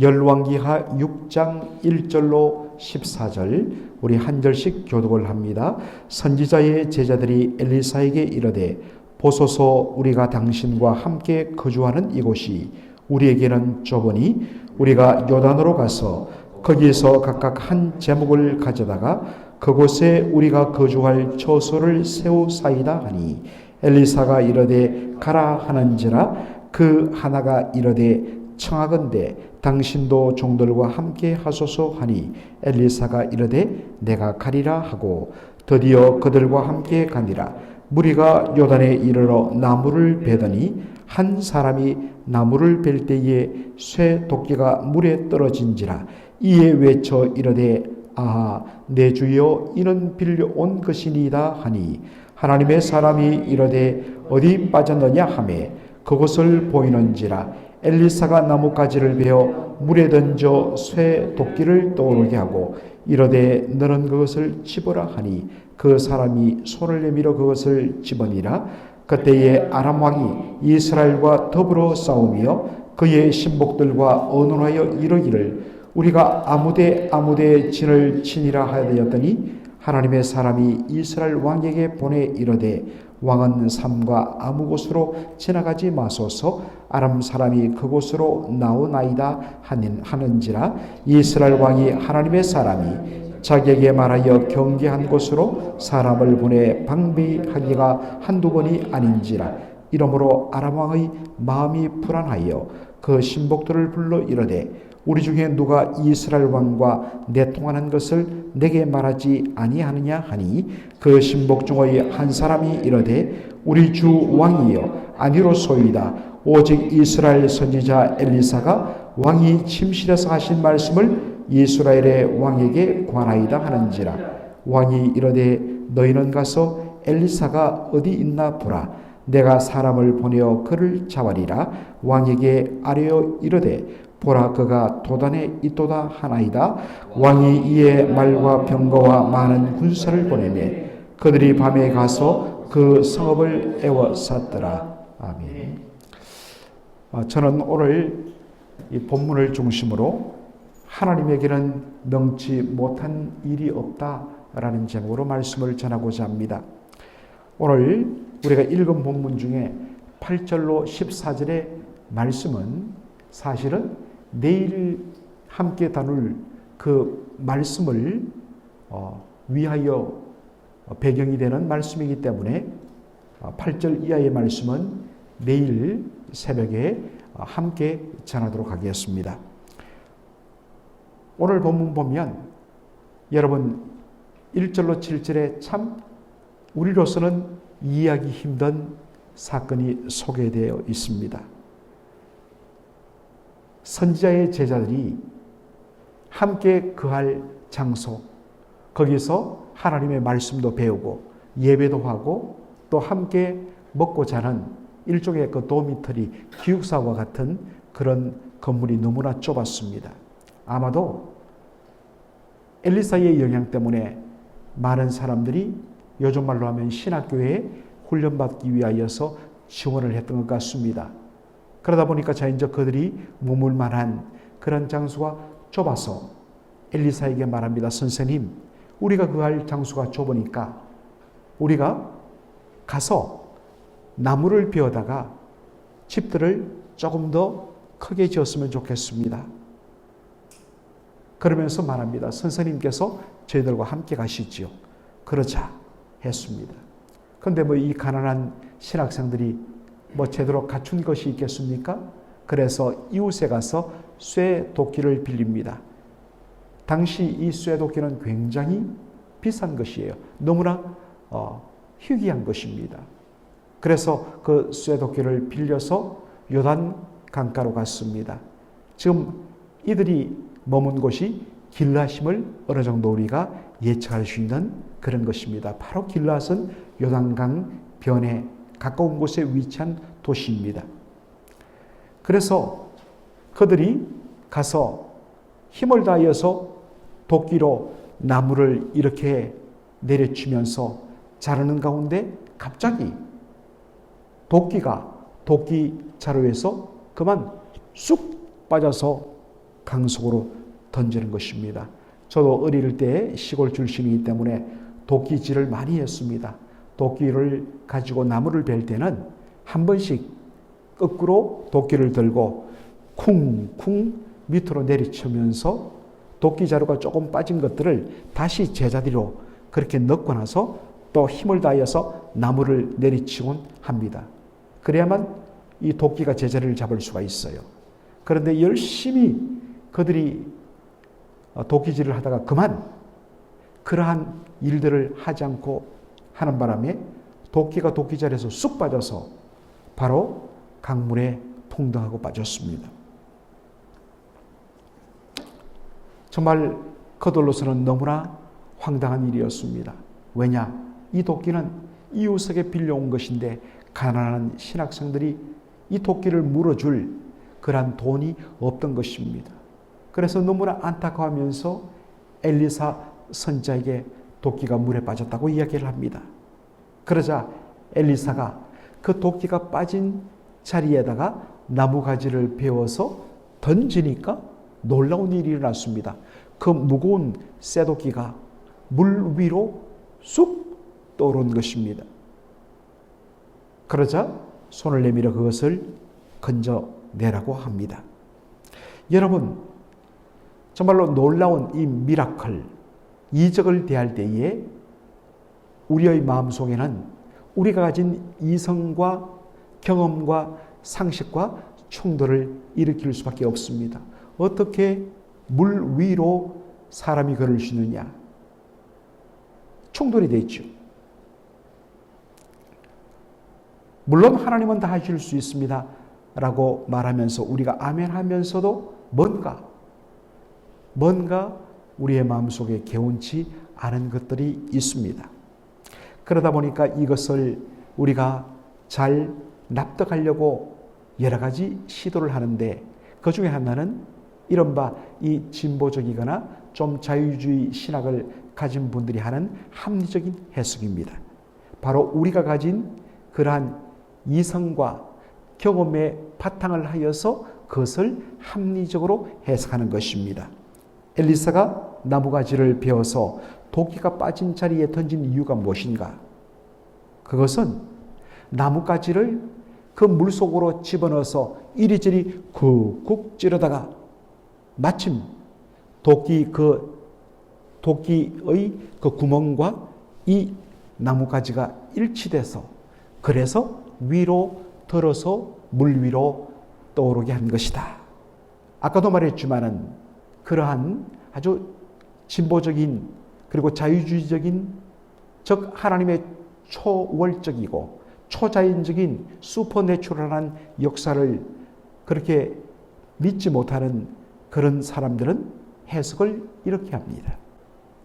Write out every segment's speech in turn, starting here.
열왕기하 6장 1절로 14절 우리 한 절씩 교독을 합니다. 선지자의 제자들이 엘리사에게 이르되 보소서 우리가 당신과 함께 거주하는 이곳이 우리에게는 좁으니 우리가 요단으로 가서 거기에서 각각 한 제목을 가져다가 그곳에 우리가 거주할 처소를 세우사이다 하니 엘리사가 이르되 가라 하는지라 그 하나가 이르되 청하건대 당신도 종들과 함께 하소서 하니 엘리사가 이르되 내가 가리라 하고 드디어 그들과 함께 가니라. 무리가 요단에 이르러 나무를 베더니 한 사람이 나무를 벨 때에 쇠 도끼가 물에 떨어진지라. 이에 외쳐 이르되 아하 내 주여 이는 빌려온 것이니이다 하니 하나님의 사람이 이르되 어디 빠졌느냐 하매 그것을 보이는지라 엘리사가 나뭇가지를 베어 물에 던져 쇠 도끼를 떠오르게 하고 이르되 너는 그것을 집어라 하니 그 사람이 손을 내밀어 그것을 집어니라. 그때에 아람 왕이 이스라엘과 더불어 싸우며 그의 신복들과 언론하여 이르기를 우리가 아무데 아무데 진을 치니라 하였더니 하나님의 사람이 이스라엘 왕에게 보내 이르되 왕은 삼과 아무 곳으로 지나가지 마소서. 아람 사람이 그곳으로 나오나이다 하는지라 이스라엘 왕이 하나님의 사람이 자기에게 말하여 경계한 곳으로 사람을 보내 방비하기가 한두 번이 아닌지라. 이러므로 아람 왕의 마음이 불안하여 그 신복들을 불러 이르되 우리 중에 누가 이스라엘 왕과 내통하는 것을 내게 말하지 아니하느냐 하니 그 신복 중의 한 사람이 이르되 우리 주 왕이여 아니로소이다. 오직 이스라엘 선지자 엘리사가 왕이 침실에서 하신 말씀을 이스라엘의 왕에게 관하이다 하는지라. 왕이 이르되 너희는 가서 엘리사가 어디 있나 보라. 내가 사람을 보내어 그를 잡으리라. 왕에게 아뢰어 이르되 보라 그가 도단에 있도다 하나이다 왕이 이에 말과 병거와 많은 군사를 보내매 그들이 밤에 가서 그 성읍을 에워쌌더라 아멘. 어, 저는 오늘 이 본문을 중심으로 하나님에게는 명치 못한 일이 없다라는 제목으로 말씀을 전하고자 합니다. 오늘 우리가 읽은 본문 중에 8절로 14절의 말씀은 사실은 내일 함께 다룰 그 말씀을 어, 위하여 배경이 되는 말씀이기 때문에 8절 이하의 말씀은 내일 새벽에 함께 전하도록 하겠습니다. 오늘 본문 보면 여러분 1절로 7절에 참 우리로서는 이해하기 힘든 사건이 소개되어 있습니다. 선지자의 제자들이 함께 거할 장소, 거기서 하나님의 말씀도 배우고 예배도 하고 또 함께 먹고 자는 일종의 그 도미터리 기숙사와 같은 그런 건물이 너무나 좁았습니다. 아마도 엘리사의 영향 때문에 많은 사람들이 요즘 말로 하면 신학교에 훈련받기 위하여서 지원을 했던 것 같습니다. 그러다 보니까 자연적 그들이 머물 만한 그런 장소가 좁아서 엘리사에게 말합니다. 선생님, 우리가 그 할 장소가 좁으니까 우리가 가서 나무를 비워다가 집들을 조금 더 크게 지었으면 좋겠습니다. 그러면서 말합니다. 선생님께서 저희들과 함께 가시지요. 그러자 했습니다. 그런데 뭐 이 가난한 신학생들이 뭐 제대로 갖춘 것이 있겠습니까? 그래서 이웃에 가서 쇠 도끼를 빌립니다. 당시 이 쇠 도끼는 굉장히 비싼 것이에요. 너무나 어, 희귀한 것입니다. 그래서 그 쇠 도끼를 빌려서 요단 강가로 갔습니다. 지금 이들이 머문 곳이 길라심을 어느 정도 우리가 예측할 수 있는 그런 것입니다. 바로 길라은 요단강 변에 가까운 곳에 위치한 도시입니다. 그래서 그들이 가서 힘을 다하여서 도끼로 나무를 이렇게 내려치면서 자르는 가운데 갑자기 도끼가 도끼 자루에서 그만 쑥 빠져서 강 속으로 던지는 것입니다. 저도 어릴 때 시골 출신이기 때문에 도끼질을 많이 했습니다. 도끼를 가지고 나무를 벨 때는 한 번씩 거꾸로 도끼를 들고 쿵쿵 밑으로 내리치면서 도끼 자루가 조금 빠진 것들을 다시 제자리로 그렇게 넣고 나서 또 힘을 다해서 나무를 내리치곤 합니다. 그래야만 이 도끼가 제자리를 잡을 수가 있어요. 그런데 열심히 그들이 도끼질을 하다가 그만 그러한 일들을 하지 않고 하는 바람에 도끼가 도끼 자리에서 쑥 빠져서 바로 강물에 통당하고 빠졌습니다. 정말 그들로서는 너무나 황당한 일이었습니다. 왜냐? 이 도끼는 이웃에게 빌려온 것인데 가난한 신학생들이 이 도끼를 물어줄 그러한 돈이 없던 것입니다. 그래서 너무나 안타까워하면서 엘리사 선자에게 도끼가 물에 빠졌다고 이야기를 합니다. 그러자 엘리사가 그 도끼가 빠진 자리에다가 나무가지를 베어서 던지니까 놀라운 일이 일어났습니다. 그 무거운 쇠도끼가 물 위로 쑥 떠오른 것입니다. 그러자 손을 내밀어 그것을 건져내라고 합니다. 여러분, 정말로 놀라운 이 미라클, 이적을 대할 때에 우리의 마음속에는 우리가 가진 이성과 경험과 상식과 충돌을 일으킬 수밖에 없습니다. 어떻게 물 위로 사람이 걸을 수 있느냐? 충돌이 되죠. 물론 하나님은 다 하실 수 있습니다. 라고 말하면서 우리가 아멘 하면서도 뭔가, 뭔가 우리의 마음속에 개운치 않은 것들이 있습니다. 그러다 보니까 이것을 우리가 잘 납득하려고 여러 가지 시도를 하는데 그 중에 하나는 이른바 이 진보적이거나 좀 자유주의 신학을 가진 분들이 하는 합리적인 해석입니다. 바로 우리가 가진 그러한 이성과 경험에 바탕을 하여서 그것을 합리적으로 해석하는 것입니다. 엘리사가 나무가지를 베어서 도끼가 빠진 자리에 던진 이유가 무엇인가? 그것은 나무가지를 그 물속으로 집어넣어서 이리저리 쿡쿡 찌르다가 마침 도끼 그 도끼의 그 구멍과 이 나무가지가 일치돼서 그래서 위로 들어서 물 위로 떠오르게 한 것이다. 아까도 말했지만은 그러한 아주 진보적인 그리고 자유주의적인 즉 하나님의 초월적이고 초자연적인 슈퍼내추럴한 역사를 그렇게 믿지 못하는 그런 사람들은 해석을 이렇게 합니다.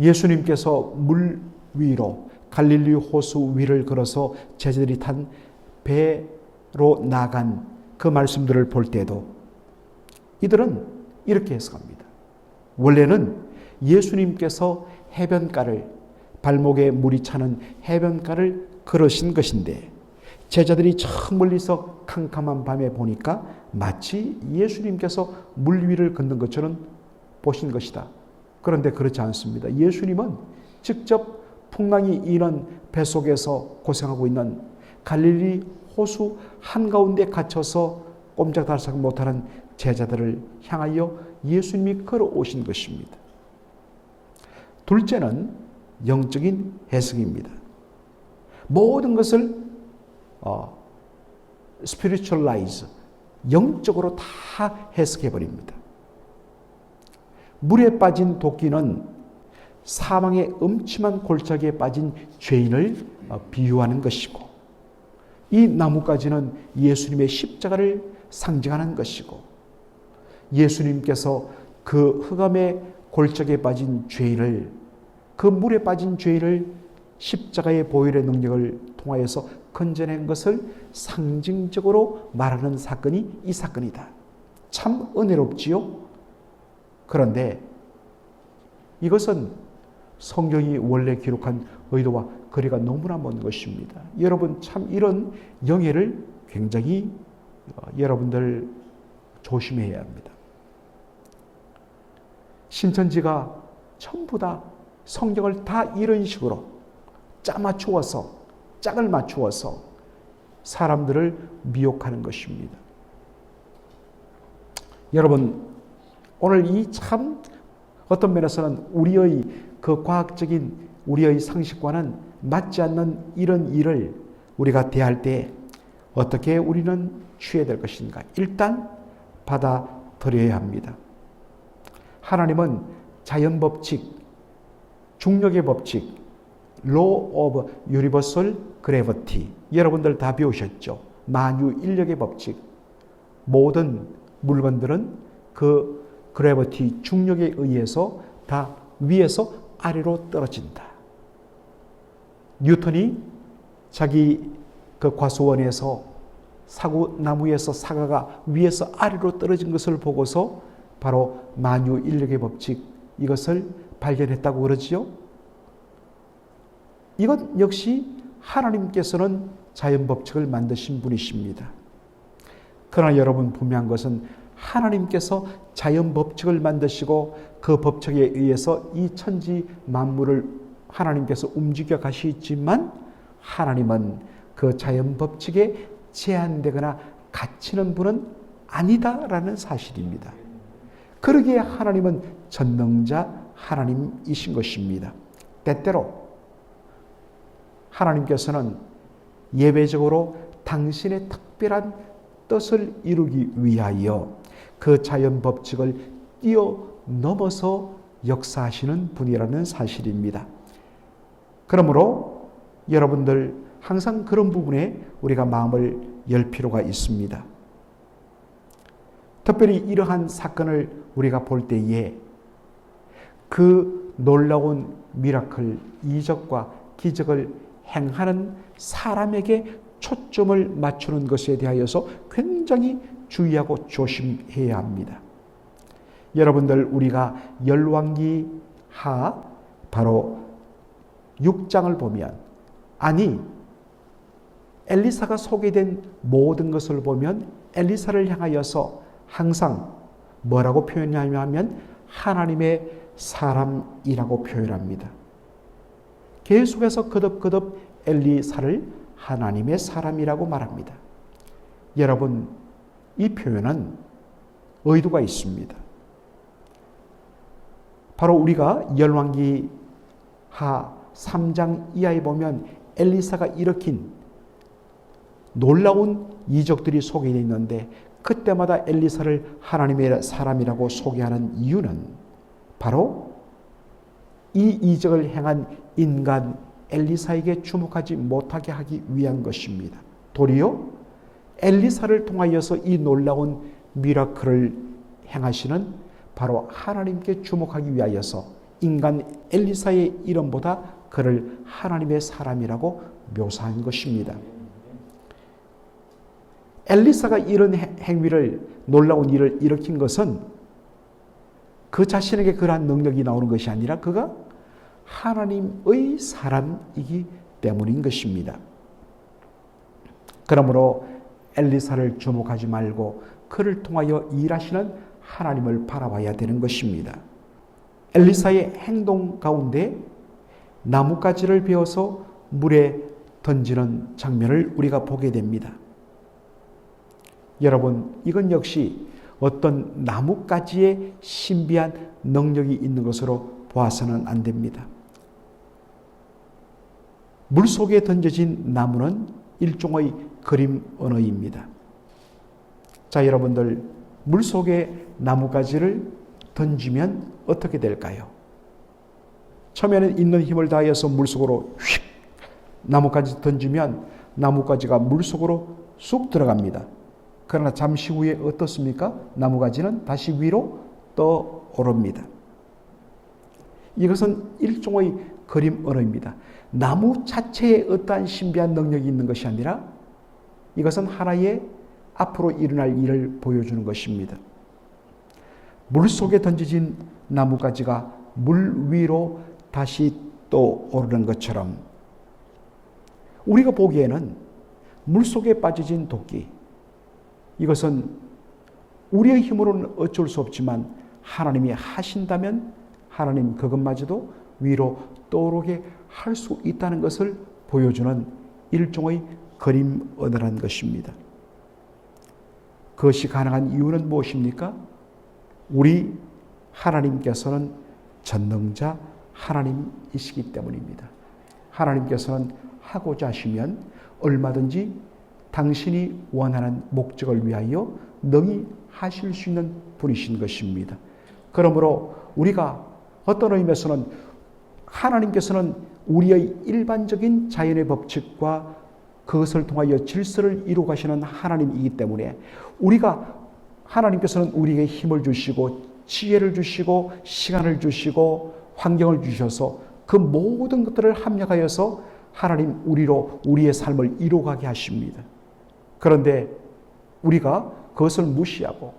예수님께서 물 위로 갈릴리 호수 위를 걸어서 제자들이 탄 배로 나간 그 말씀들을 볼 때도 이들은 이렇게 해석합니다. 원래는 예수님께서 해변가를 발목에 물이 차는 해변가를 걸으신 것인데 제자들이 저 멀리서 캄캄한 밤에 보니까 마치 예수님께서 물 위를 걷는 것처럼 보신 것이다. 그런데 그렇지 않습니다. 예수님은 직접 풍랑이 이런 뱃속에서 고생하고 있는 갈릴리 호수 한가운데 갇혀서 꼼짝달싹 못하는 제자들을 향하여 예수님이 걸어오신 것입니다. 둘째는 영적인 해석입니다. 모든 것을 어, spiritualize, 영적으로 다 해석해 버립니다. 물에 빠진 도끼는 사망의 음침한 골짜기에 빠진 죄인을 어, 비유하는 것이고 이 나무까지는 예수님의 십자가를 상징하는 것이고 예수님께서 그 흑암의 골짜기에 빠진 죄인을 그 물에 빠진 죄인을 십자가의 보혈의 능력을 통하여서 건져낸 것을 상징적으로 말하는 사건이 이 사건이다. 참 은혜롭지요? 그런데 이것은 성경이 원래 기록한 의도와 거리가 너무나 먼 것입니다. 여러분 참 이런 영예를 굉장히 어, 여러분들 조심해야 합니다. 신천지가 전부 다 성경을 다 이런 식으로 짜 맞추어서 짝을 맞추어서 사람들을 미혹하는 것입니다. 여러분 오늘 이 참 어떤 면에서는 우리의 그 과학적인 우리의 상식과는 맞지 않는 이런 일을 우리가 대할 때 어떻게 우리는 취해야 될 것인가? 일단 받아들여야 합니다. 하나님은 자연 법칙, 중력의 법칙, law of universal gravity. 여러분들 다 배우셨죠? 만유 인력의 법칙. 모든 물건들은 그 그래비티 중력에 의해서 다 위에서 아래로 떨어진다. 뉴턴이 자기 그 과수원에서 사구 나무에서 사과가 위에서 아래로 떨어진 것을 보고서 바로 만유 인력의 법칙 이것을 발견했다고 그러지요. 이것 역시 하나님께서는 자연 법칙을 만드신 분이십니다. 그러나 여러분 분명한 것은 하나님께서 자연 법칙을 만드시고 그 법칙에 의해서 이 천지 만물을 하나님께서 움직여 가시지만 하나님은 그 자연 법칙에 제한되거나 갇히는 분은 아니다라는 사실입니다. 그러기에 하나님은 전능자 하나님이신 것입니다. 때때로 하나님께서는 예외적으로 당신의 특별한 뜻을 이루기 위하여 그 자연 법칙을 뛰어넘어서 역사하시는 분이라는 사실입니다. 그러므로 여러분들 항상 그런 부분에 우리가 마음을 열 필요가 있습니다. 특별히 이러한 사건을 우리가 볼 때에 그 놀라운 미라클, 이적과 기적을 행하는 사람에게 초점을 맞추는 것에 대하여서 굉장히 주의하고 조심해야 합니다. 여러분들 우리가 열왕기 하 바로 6장을 보면 아니 엘리사가 소개된 모든 것을 보면 엘리사를 향하여서 항상 뭐라고 표현하냐면 하나님의 사람이라고 표현합니다. 계속해서 거듭거듭 엘리사를 하나님의 사람이라고 말합니다. 여러분, 이 표현은 의도가 있습니다. 바로 우리가 열왕기 하 3장 이하에 보면 엘리사가 일으킨 놀라운 이적들이 소개되어 있는데 그때마다 엘리사를 하나님의 사람이라고 소개하는 이유는 바로 이 이적을 행한 인간 엘리사에게 주목하지 못하게 하기 위한 것입니다. 도리어 엘리사를 통하여서 이 놀라운 미라클을 행하시는 바로 하나님께 주목하기 위하여서 인간 엘리사의 이름보다 그를 하나님의 사람이라고 묘사한 것입니다. 엘리사가 이런 행위를 놀라운 일을 일으킨 것은 그 자신에게 그러한 능력이 나오는 것이 아니라 그가 하나님의 사람이기 때문인 것입니다. 그러므로 엘리사를 주목하지 말고 그를 통하여 일하시는 하나님을 바라봐야 되는 것입니다. 엘리사의 행동 가운데 나뭇가지를 베어서 물에 던지는 장면을 우리가 보게 됩니다. 여러분, 이건 역시 어떤 나뭇가지의 신비한 능력이 있는 것으로 보아서는 안 됩니다. 물 속에 던져진 나무는 일종의 그림 언어입니다. 자, 여러분들, 물 속에 나뭇가지를 던지면 어떻게 될까요? 처음에는 있는 힘을 다해서 물 속으로 휙 나뭇가지 던지면 나뭇가지가 물 속으로 쑥 들어갑니다. 그러나 잠시 후에 어떻습니까? 나뭇가지는 다시 위로 떠오릅니다. 이것은 일종의 그림 언어입니다. 나무 자체에 어떠한 신비한 능력이 있는 것이 아니라 이것은 하나의 앞으로 일어날 일을 보여주는 것입니다. 물 속에 던져진 나뭇가지가 물 위로 다시 또 오르는 것처럼 우리가 보기에는 물 속에 빠져진 도끼 이것은 우리의 힘으로는 어쩔 수 없지만 하나님이 하신다면 하나님 그것마저도 위로 떠오르게 할 수 있다는 것을 보여주는 일종의 그림 언어라는 것입니다. 그것이 가능한 이유는 무엇입니까? 우리 하나님께서는 전능자 하나님이시기 때문입니다. 하나님께서는 하고자 하시면 얼마든지 당신이 원하는 목적을 위하여 능히 하실 수 있는 분이신 것입니다. 그러므로 우리가 어떤 의미에서는 하나님께서는 우리의 일반적인 자연의 법칙과 그것을 통하여 질서를 이루 가시는 하나님이기 때문에 우리가 하나님께서는 우리에게 힘을 주시고 지혜를 주시고 시간을 주시고 환경을 주셔서 그 모든 것들을 합력하여서 하나님 우리로 우리의 삶을 이루어가게 하십니다. 그런데 우리가 그것을 무시하고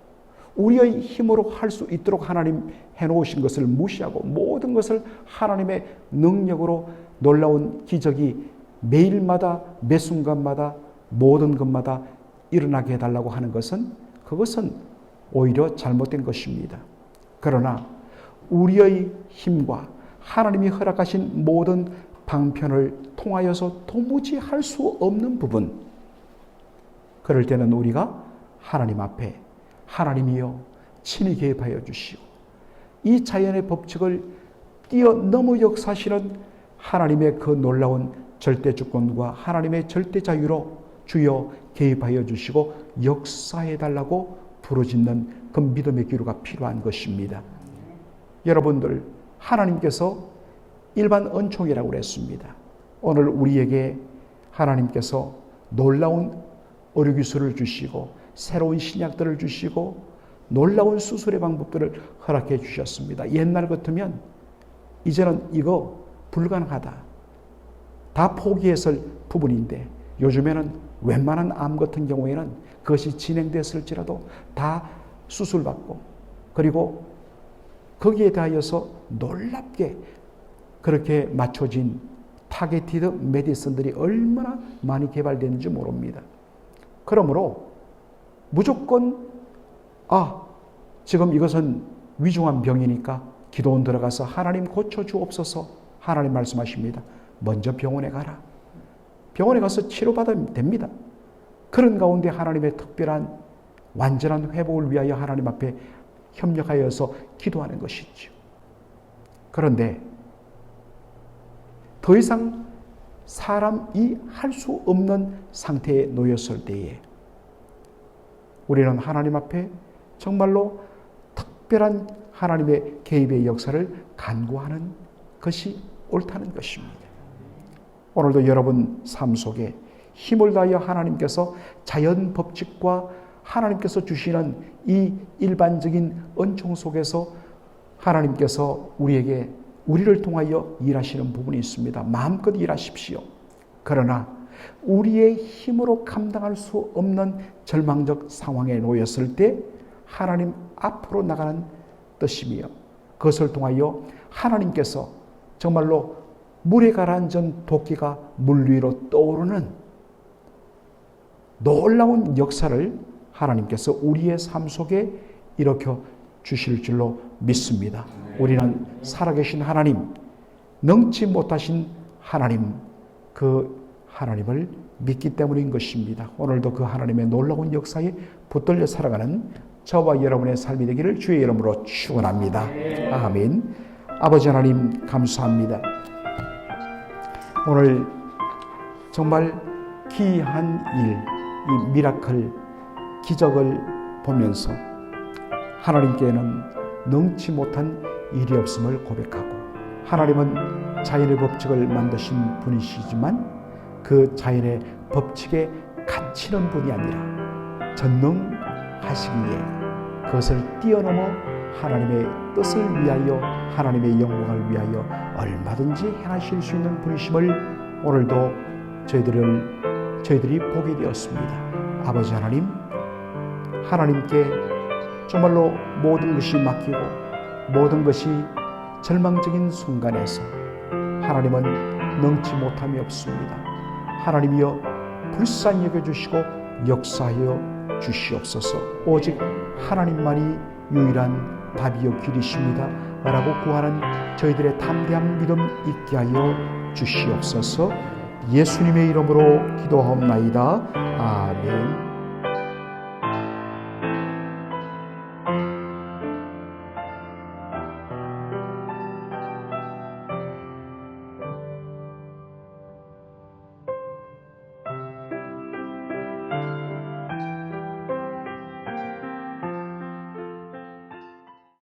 우리의 힘으로 할 수 있도록 하나님 해놓으신 것을 무시하고 모든 것을 하나님의 능력으로 놀라운 기적이 매일마다 매 순간마다 모든 것마다 일어나게 해달라고 하는 것은 그것은 오히려 잘못된 것입니다. 그러나 우리의 힘과 하나님이 허락하신 모든 방편을 통하여서 도무지 할 수 없는 부분, 그럴 때는 우리가 하나님 앞에 하나님이여 친히 개입하여 주시오. 이 자연의 법칙을 뛰어넘어 역사시는 하나님의 그 놀라운 절대 주권과 하나님의 절대 자유로 주여 개입하여 주시고 역사해 달라고 부르짖는 그 믿음의 기로가 필요한 것입니다. 여러분들 하나님께서 일반 은총이라고 그랬습니다. 오늘 우리에게 하나님께서 놀라운 의료기술을 주시고 새로운 신약들을 주시고 놀라운 수술의 방법들을 허락해 주셨습니다. 옛날 같으면 이제는 이거 불가능하다. 다 포기했을 부분인데 요즘에는 웬만한 암 같은 경우에는 그것이 진행됐을지라도 다 수술받고 그리고 거기에 대하여서 놀랍게 그렇게 맞춰진 타겟티드 메디슨들이 얼마나 많이 개발되는지 모릅니다. 그러므로 무조건 아 지금 이것은 위중한 병이니까 기도원 들어가서 하나님 고쳐 주옵소서 하나님 말씀하십니다. 먼저 병원에 가라. 병원에 가서 치료받으면 됩니다. 그런 가운데 하나님의 특별한 완전한 회복을 위하여 하나님 앞에 협력하여서 기도하는 것이죠. 그런데 더 이상 사람이 할 수 없는 상태에 놓였을 때에 우리는 하나님 앞에 정말로 특별한 하나님의 개입의 역사를 간구하는 것이 옳다는 것입니다. 오늘도 여러분 삶 속에 힘을 다하여 하나님께서 자연 법칙과 하나님께서 주시는 이 일반적인 은총 속에서 하나님께서 우리에게 우리를 통하여 일하시는 부분이 있습니다. 마음껏 일하십시오. 그러나 우리의 힘으로 감당할 수 없는 절망적 상황에 놓였을 때 하나님 앞으로 나가는 뜻이며 그것을 통하여 하나님께서 정말로 물에 가라앉은 도끼가 물 위로 떠오르는 놀라운 역사를 하나님께서 우리의 삶 속에 일으켜 주실 줄로 믿습니다. 우리는 살아계신 하나님, 능치 못하신 하나님, 그 하나님을 믿기 때문인 것입니다. 오늘도 그 하나님의 놀라운 역사에 붙들려 살아가는 저와 여러분의 삶이 되기를 주의 이름으로 축원합니다. 아멘. 아버지 하나님 감사합니다. 오늘 정말 귀한 일, 이 미라클 기적을 보면서 하나님께는 능치 못한 일이 없음을 고백하고 하나님은 자연의 법칙을 만드신 분이시지만 그 자연의 법칙에 갇히는 분이 아니라 전능하시기에 그것을 뛰어넘어 하나님의 뜻을 위하여 하나님의 영광을 위하여 얼마든지 행하실 수 있는 분이심을 오늘도 저희들을 저희들이 보게 되었습니다. 아버지 하나님, 하나님께 정말로 모든 것이 맡기고 모든 것이 절망적인 순간에서 하나님은 능치 못함이 없습니다. 하나님이여 불쌍히 여겨주시고 역사하여 주시옵소서. 오직 하나님만이 유일한 답이요 길이십니다 라고 구하는 저희들의 담대한 믿음 있게 하여 주시옵소서 예수님의 이름으로 기도하옵나이다 아멘